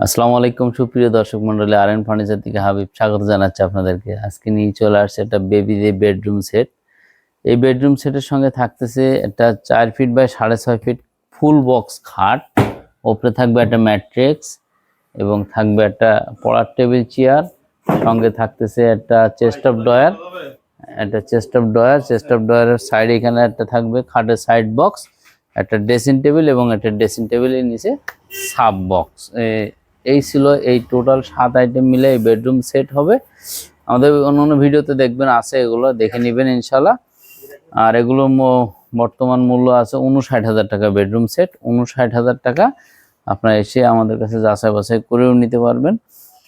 আসসালামু আলাইকুম, সুপ্রিয় দর্শক মন্ডলী আর এন ফার্নিচার থেকে হাবিব স্বাগত জানাচ্ছি আপনাদেরকে। আজকে নিয়ে চলে আসছে একটা বেবি দিয়ে বেডরুম সেট এই বেডরুম সেটের সঙ্গে থাকতেছে একটা চার ফিট বাই সাড়ে ছয় ফিট ফুল বক্স খাট। ওপরে থাকবে একটা ম্যাট্রিক্স এবং থাকবে একটা পড়ার টেবিল চেয়ার সঙ্গে থাকতেছে একটা চেস্ট অফ ডয়ার একটা chest of drawer chest of ডয়ারের সাইডে এখানে একটা থাকবে খাটের সাইড বক্স একটা ড্রেসিং টেবিল এবং একটা ড্রেসিং টেবিলের নিচে সাব বক্স এই ছিল এই টোটাল সাত আইটেম মিলে এই বেডরুম সেট হবে। আমাদের অন্য অন্য ভিডিওতে দেখবেন, আছে এগুলো, দেখে নেবেন ইনশাল্লাহ আর এগুলো বর্তমান মূল্য আছে উনষাট হাজার টাকা বেডরুম সেট উনষাট হাজার টাকা আপনারা এসে আমাদের কাছে যাচাই বাছাই করেও নিতে পারবেন।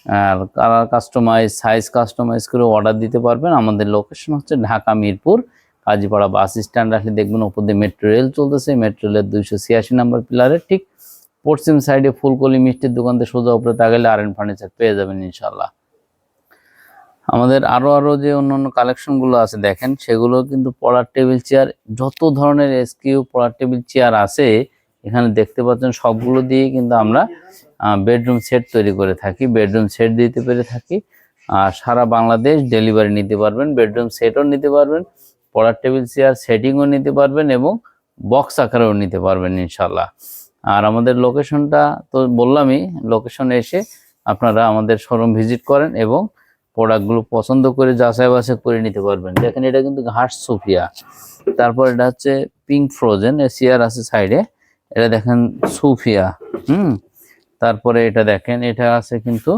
আর কালার কাস্টমাইজ সাইজ কাস্টমাইজ করে অর্ডার দিতে পারবেন। আমাদের লোকেশন হচ্ছে ঢাকা মিরপুর, কাজীপাড়া বাস স্ট্যান্ড আসলে দেখবেন ওপর দিয়ে মেট্রো রেল চলতেছে। মেট্রো রেলের দুইশো ছিয়াশি নাম্বার পিলারের ঠিক পশ্চিম সাইডে ফুলকলি মিষ্টির দোকান থেকে সোজা উপরে তাকালে আর এন ফার্নিচার পেয়ে যাবেন ইনশাল্লাহ আমাদের আরও আরও যে অন্যান্য কালেকশনগুলো আছে, দেখেন, সেগুলো কিন্তু পড়ার টেবিল চেয়ার, যত ধরনের এসকিউ পড়ার টেবিল চেয়ার আছে, এখানে দেখতে পাচ্ছেন সবগুলো দিয়ে কিন্তু আমরা বেডরুম সেট তৈরি করে থাকি বেডরুম সেট দিতে পেরে থাকি, আর সারা বাংলাদেশ ডেলিভারি নিতে পারবেন বেডরুম সেটও নিতে পারবেন পড়ার টেবিল চেয়ার সেটিংও নিতে পারবেন এবং বক্স আকারেও নিতে পারবেন ইনশাল্লাহ আর আমাদের লোকেশনটা তো বললামই, লোকেশনে এসে আপনারা আমাদের শোরুম ভিজিট করেন এবং প্রোডাক্টগুলো পছন্দ করে যাচাই বাছাই করে নিতে পারবেন। দেখেন এটা কিন্তু ঘাস সুফিয়া। তারপর এটা হচ্ছে পিঙ্ক ফ্রোজেন চেয়ার আছে সাইডে। এটা দেখেন সুফিয়া, হুম? তারপরে এটা দেখেন, এটা আছে কিন্তু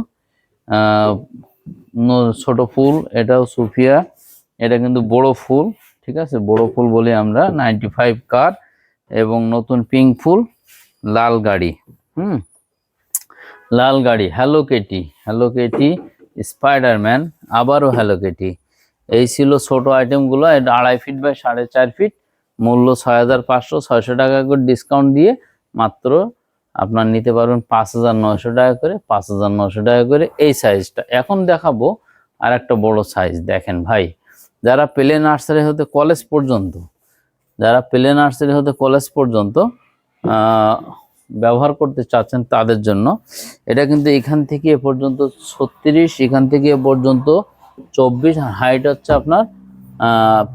ছোট ফুল, এটাও সুফিয়া। এটা কিন্তু বড় ফুল, ঠিক আছে? বড় ফুল বলি আমরা নাইনটি ফাইভ কার, এবং নতুন পিঙ্ক ফুল। লাল গাড়ি, হুম? লাল গাড়ি hello Katie hello Katie Spiderman আবারও হ্যালো কেটি এই ছিল ছোট আইটেমগুলো এটা আড়াই ফিট বাই সাড়ে চার ফিট মূল্য ছয় হাজার পাঁচশো ছয়শো টাকা করে ডিসকাউন্ট দিয়ে মাত্র আপনার নিতে পারবেন পাঁচ হাজার নয়শো টাকা করে, পাঁচ হাজার নয়শো টাকা করে এই সাইজটা এখন দেখাবো আর একটা বড় সাইজ দেখেন ভাই। যারা প্লে নার্সারি হতে কলেজ পর্যন্ত, যারা প্লে নার্সারি হতে কলেজ পর্যন্ত ব্যবহার করতে চাচ্ছেন তাদের জন্য। এটা কিন্তু এখান থেকে এ পর্যন্ত ছত্রিশ, এখান থেকে এ পর্যন্ত চব্বিশ হাইট হচ্ছে আপনার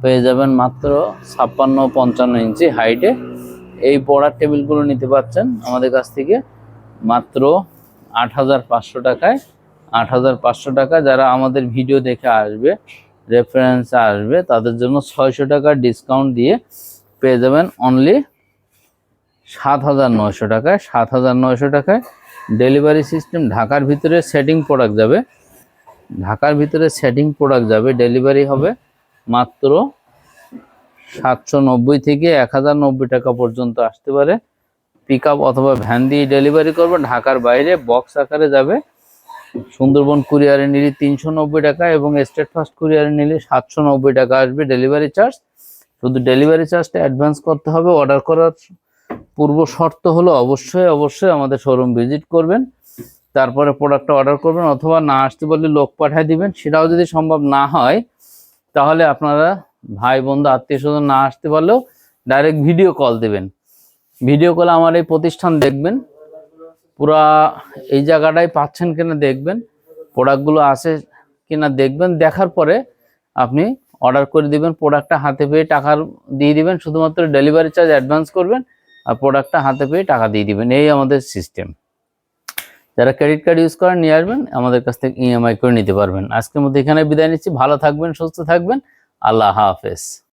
পেয়ে যাবেন মাত্র ছাপ্পান্ন, পঞ্চান্ন ইঞ্চি হাইটে এই পড়ার টেবিলগুলো নিতে পারছেন আমাদের কাছ থেকে মাত্র আট হাজার পাঁচশো টাকায়। আট হাজার পাঁচশো টাকা যারা আমাদের ভিডিও দেখে আসবে রেফারেন্স আসবে, তাদের জন্য ছয়শো টাকা ডিসকাউন্ট দিয়ে পেয়ে যাবেন অনলি সাত হাজার নয়শো টাকায়, সাত হাজার নয়শো টাকায় ডেলিভারি সিস্টেম ঢাকার ভিতরে সেটিং প্রোডাক্ট যাবে। ঢাকার ভিতরে সেটিং প্রোডাক্ট যাবে ডেলিভারি হবে মাত্র সাতশো নব্বই থেকে এক হাজার নব্বই টাকা পর্যন্ত আসতে পারে। পিক অথবা ভ্যান দিয়ে ডেলিভারি করবে। ঢাকার বাইরে বক্স আকারে যাবে। সুন্দরবন কুরিয়ারে নিলে তিনশো নব্বই টাকা এবং স্টেট ফার্স্ট কুরিয়ারে নিলে সাতশো নব্বই টাকা আসবে ডেলিভারি চার্জ শুধু ডেলিভারি চার্জটা অ্যাডভান্স করতে হবে। অর্ডার করার পূর্ব শর্ত হলো অবশ্যই অবশ্যই আমাদের শোরুম ভিজিট করবেন, তারপরে প্রোডাক্টটা অর্ডার করবেন, অথবা না আসতে পারলে লোক পাঠিয়ে দিবেন, সেটাও যদি সম্ভব না হয়, তাহলে আপনারা ভাই, বন্ধু, আত্মীয় স্বজন না আসতে পারলেও ডাইরেক্ট ভিডিও কল দেবেন। ভিডিও কলে আমার এই প্রতিষ্ঠান দেখবেন, পুরা এই জায়গাটাই পাচ্ছেন কিনা দেখবেন প্রোডাক্টগুলো আছে কিনা দেখবেন, দেখার পরে আপনি অর্ডার করে দিবেন প্রোডাক্টটা হাতে পেয়ে টাকা দিয়ে দিবেন, শুধুমাত্র ডেলিভারি চার্জ অ্যাডভান্স করবেন আর প্রোডাক্টটা হাতে পেয়ে টাকা দিয়ে দিবেন। এই আমাদের সিস্টেম যারা ক্রেডিট কার্ড ইউজ করেন, নিয়ে আসবেন, আমাদের কাছ থেকে ইএমআই করে নিতে পারবেন। আজকের মধ্যে এখানে বিদায় নিচ্ছি। ভালো থাকবেন, সুস্থ থাকবেন। আল্লাহ হাফেজ।